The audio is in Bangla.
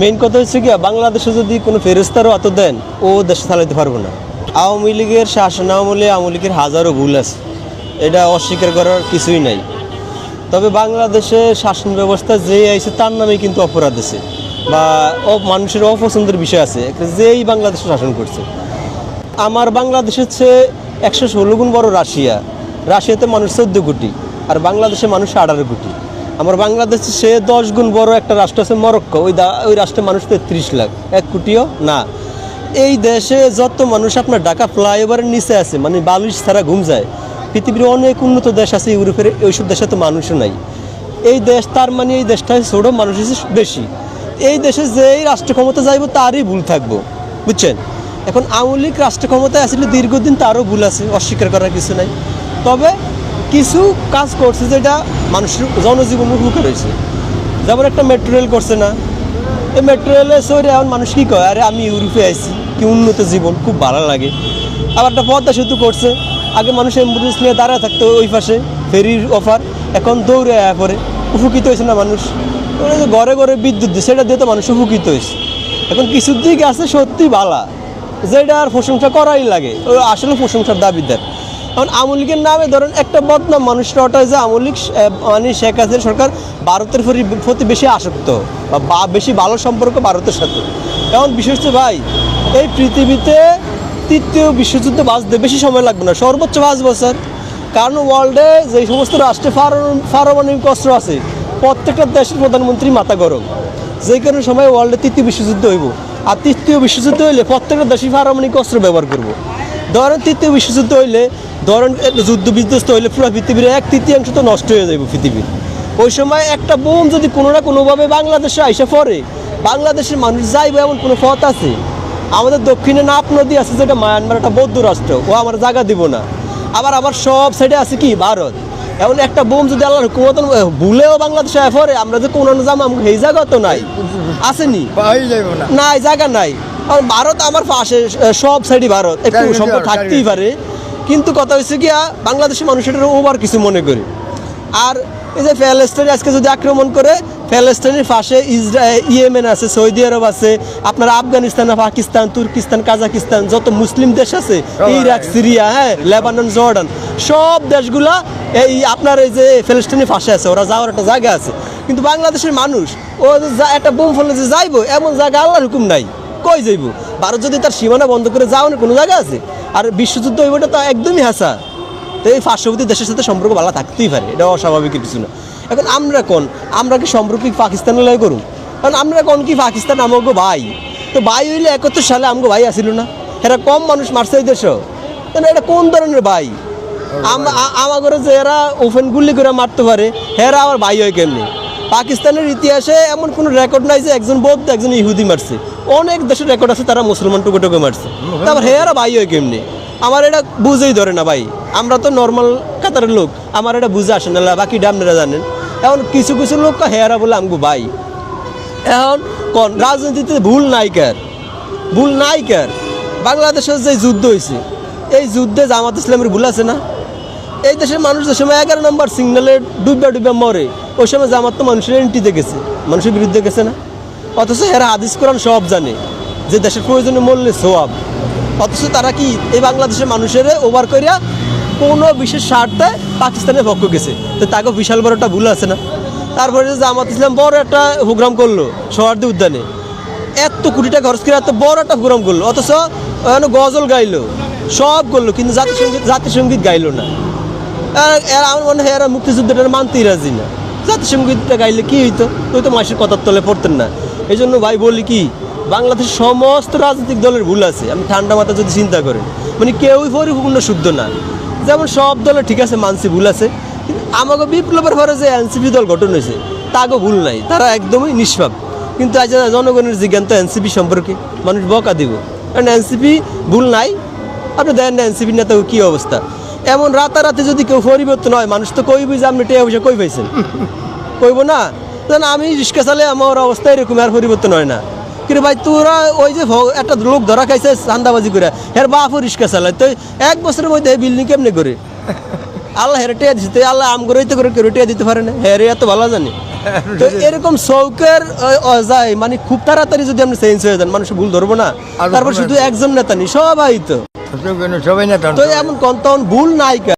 মেইন কথা হচ্ছে কি বাংলাদেশে যদি কোনো ফেরস্তারও অত দেন, ও দেশ চালাতে পারব না। আওয়ামী লীগের শাসন আমলে আওয়ামী লীগের হাজারো ভুল আছে। এটা অস্বীকার করার কিছুই নাই। তবে বাংলাদেশে শাসন ব্যবস্থা যে আইছে, তার নামে কিন্তু অপরাধ আছে। বা মানুষের অপছন্দের বিষয় আছে। যেই বাংলাদেশে শাসন করছে। আমার বাংলাদেশের হচ্ছে একশো ষোলো গুণ বড় রাশিয়া। রাশিয়াতে মানুষ চোদ্দ কোটি, আর বাংলাদেশে মানুষ আঠারো কোটি। আমার বাংলাদেশে সে দশ গুণ বড় একটা রাষ্ট্র আছে মরক্কো। ওই ওই রাষ্ট্রের মানুষ তেত্রিশ লাখ। এক কোটিও না। এই দেশে যত মানুষ আপনার ঢাকা ফ্লাইওভারের নিচে আছে মানে বালুশ ছাড়া ঘুম যায়, পৃথিবীর অনেক উন্নত দেশ আছে ইউরোপের ওইসব দেশে তো মানুষও নাই। এই দেশ, তার মানে এই দেশটা ছোটো মানুষ বেশি। এই দেশে যেই রাষ্ট্র ক্ষমতা যাইব, তারই ভুল থাকব। বুঝছেন? এখন আওয়ামী লীগ রাষ্ট্র ক্ষমতায় আসলে দীর্ঘদিন তারও ভুল আছে, অস্বীকার করার কিছু নাই। তবে কিছু কাজ করছে যেটা মানুষের জনজীবন উপকার রয়েছে। যেমন একটা মেট্রো রেল করছে না। এই মেট্রো রেলে সরে এখন মানুষ কী কয় আরে আমি ইউরোপে আইছি, কি উন্নত জীবন, খুব ভালো লাগে। আবার একটা পদ্মা সেতু করছে। আগে মানুষ অ্যাম্বুলেন্স নিয়ে দাঁড়ায় থাকতো ওই পাশে ফেরির অফার এখন দৌড়ে আয়া পরে উপকৃত হয়েছে না মানুষ? ঘরে ঘরে বিদ্যুৎ দিয়ে সেটা দিয়ে তো মানুষ উপকৃত হয়েছে। এখন কিছু দিক আছে সত্যি বালা। যেটা আর প্রশংসা করাই লাগে। আসলে প্রশংসার দাবিদার। এখন আওয়ামী লীগের নামে ধরেন একটা বদনাম মানুষরা ওটাই যে আওয়ামী লীগ মানে শেখ হাসিনা সরকার ভারতের প্রতি- বেশি আসক্ত বা বেশি ভালো সম্পর্ক ভারতের সাথে। এখন বিশেষ ভাই, এই পৃথিবীতে তৃতীয় বিশ্বযুদ্ধ বাঁচতে বেশি সময় লাগবে না, সর্বোচ্চ পাঁচ বছর। কারণ ওয়ার্ল্ডে যে সমস্ত রাষ্ট্রে পারমাণবিক অস্ত্র আছে, প্রত্যেকটা দেশের প্রধানমন্ত্রী মাথা গরম। যে কোনো সময় ওয়ার্ল্ডে তৃতীয় বিশ্বযুদ্ধ হইব। আর তৃতীয় বিশ্বযুদ্ধ হইলে প্রত্যেকটা দেশই পারমাণবিক অস্ত্র ব্যবহার করব। ধরেন তৃতীয় বিশ্বযুদ্ধ হইলে ধরেন যুদ্ধ বিধ্বস্ত হইলে পুরো পৃথিবীর এক তৃতীয়াংশ তো নষ্ট হয়ে যাবে পৃথিবীর ওই সময় একটা বোম যদি কোনো না কোনোভাবে বাংলাদেশে আইসা পড়ে বাংলাদেশের মানুষ যাইবে এমন কোনো পথ আছে? আমাদের দক্ষিণে নাপ নদী আছে যেটা মায়ানমার একটা বৌদ্ধ রাষ্ট্র ও আমার জায়গা দিব না। আবার আবার সব সাইডে আছে কি? ভারত। এমন একটা বোম যদি আল্লাহর হুকুমত ভুলেও বাংলাদেশে আয় পরে আমরা যে কোন জাম এই জায়গা তো নাই। আসেনি? নাই জায়গা নাই। আর ভারত আমার পাশে সব সাইডই ভারত। একটু আর, থাকতেই পারে। কিন্তু কথা হচ্ছে গিয়া বাংলাদেশের মানুষ এটার ওভার কিছু মনে করে। আর এই যে প্যালেস্টাইন আজকে যদি আক্রমণ করে প্যালেস্টাইনের পাশে ইসরা ইয়েমেন আছে সৌদি আরব আছে আপনার আফগানিস্তান পাকিস্তান তুর্কিস্তান কাজাকিস্তান যত মুসলিম দেশ আছে ইরাক সিরিয়া হ্যাঁ লেবানন জর্ডান সব দেশগুলা এই আপনার এই যে প্যালেস্টাইনের পাশে আছে ওরা যাওয়ার একটা জায়গা আছে। কিন্তু বাংলাদেশের মানুষ ও যা- একটা বোম ফেলে যে যাইবো এমন জায়গা আল্লাহর হুকুম নাই। কই যাইব। ভারত যদি তার সীমানা বন্ধ করে যাও না কোনো জায়গা আছে? আর বিশ্বযুদ্ধ হইবটা তো একদমই হাসা। তো এই পার্শ্ববর্তী দেশের সাথে সম্পর্ক ভালো থাকতেই পারে এটা অস্বাভাবিক কিছু না এখন আমরা কোন? আমরা কি সম্পর্ক কি পাকিস্তানের লয় করুন কারণ আমরা কোন কি পাকিস্তান আমাকে ভাই? তো ভাই হইলে একাত্তর সালে আমাকে ভাই আসিল না। এরা কম মানুষ মারছে এই দেশও। তাহলে এটা কোন ধরনের ভাই? আমার যে এরা ওপেন গুলি করে মারতে পারে হেরা আবার ভাই হয় কেমনি? পাকিস্তানের ইতিহাসে এমন কোনো রেকর্ড নাই যে একজন বৌদ্ধ, একজন ইহুদি মারছে। অনেক দেশের রেকর্ড আছে, তারা মুসলমান টুকু টুকু মারছে। তারপর হেয়ারা ভাই হয় কেমনি? আমার এটা বুঝেই ধরে না ভাই। আমরা তো নর্মাল কাতারের লোক, আমার এটা বুঝে আসে না বাকি আপনারা জানেন। এখন কিছু কিছু লোক হেয়ারা বলে আমগো ভাই। এখন কোন রাজনীতিতে ভুল নাই কার? ভুল নাই কার? বাংলাদেশের যে যুদ্ধ হয়েছে এই যুদ্ধে জামাত ইসলামের ভুল আছে না? এই দেশের মানুষ যে সময় এগারো নম্বর সিগনালে ডুবে ডুবে মরে, ওই সময় জামাত তো মানুষের এন্ট্রিতে গেছে, মানুষের বিরুদ্ধে গেছে না। অথচ এরা হাদিস কোরআন সব জানে যে দেশের প্রয়োজনে মরলে সোয়াব অথচ তারা কি এই বাংলাদেশের মানুষের ওভার করিয়া কোনো বিশেষ স্বার্থে পাকিস্তানের পক্ষ গেছে? তো তাকে বিশাল বড় একটা ভুল আছে না? তারপরে জামাত ইসলাম বড় একটা প্রোগ্রাম করল সোহার্দি উদ্যানে। এত কোটি খরচ করে এত বড় একটা প্রোগ্রাম করল, অথচ গজল গাইলো, সব করল, কিন্তু জাতীয় সংগীত জাতীয় সংগীত গাইলো না। আমার মনে হয় এরা মুক্তিযুদ্ধটা মানতেই রাজি না। জাতীয় সঙ্গীতটা গাইলে কি হইতো? ওই তো মাসের কথার তলে পড়তেন না। এই জন্য ভাই বলি কি, বাংলাদেশের সমস্ত রাজনৈতিক দলের ভুল আছে। আমি ঠান্ডা মাথা যদি চিন্তা করেন মানে কেউই পরিপূর্ণ শুদ্ধ না। যেমন সব দলে ঠিক আছে, মানসি ভুল আছে, কিন্তু আমাকে বিপ্লবের পরে যে এনসিপি দল গঠন হয়েছে, তাকে ভুল নাই। তারা একদমই নিষ্পাপ। কিন্তু আজ জনগণের জিজ্ঞান তো এনসিপি সম্পর্কে মানুষ বকা দিব। কারণ এনসিপি ভুল নাই। আপনি দেখেন না এনসিপি নেতা কি অবস্থা। এমন রাতারাতি যদি কেউ পরিবর্তন হয় মানুষ তো কইবই যে আপনি টেয়া পয়সা কই পাইছেন? কইব না? আমি রিক্সা চালে আমার অবস্থা এরকম আর পরিবর্তন হয় না। কিন্তু ভাই তোরা ওই যে একটা লোক ধরা খাইছে চান্দাবাজি করে এর বাপও রিক্সা চালায় তো এক বছরের মধ্যে বিল্ডিং কেমনে করে? আল্লাহ হেরে টিয়া দিচ্ছে তো আল্লাহ আম করে করে কেউ টিয়া দিতে পারে না? হেরে এত ভালো জানি। তো এরকম চৌকের অজায় মানে খুব তাড়াতাড়ি যদি আপনি চেঞ্জ হয়ে যান মানুষ ভুল ধরবো না। তারপর শুধু একজন নেতা নি সবাই তো। সবাই না তো এমন কোন তখন ভুল নাই?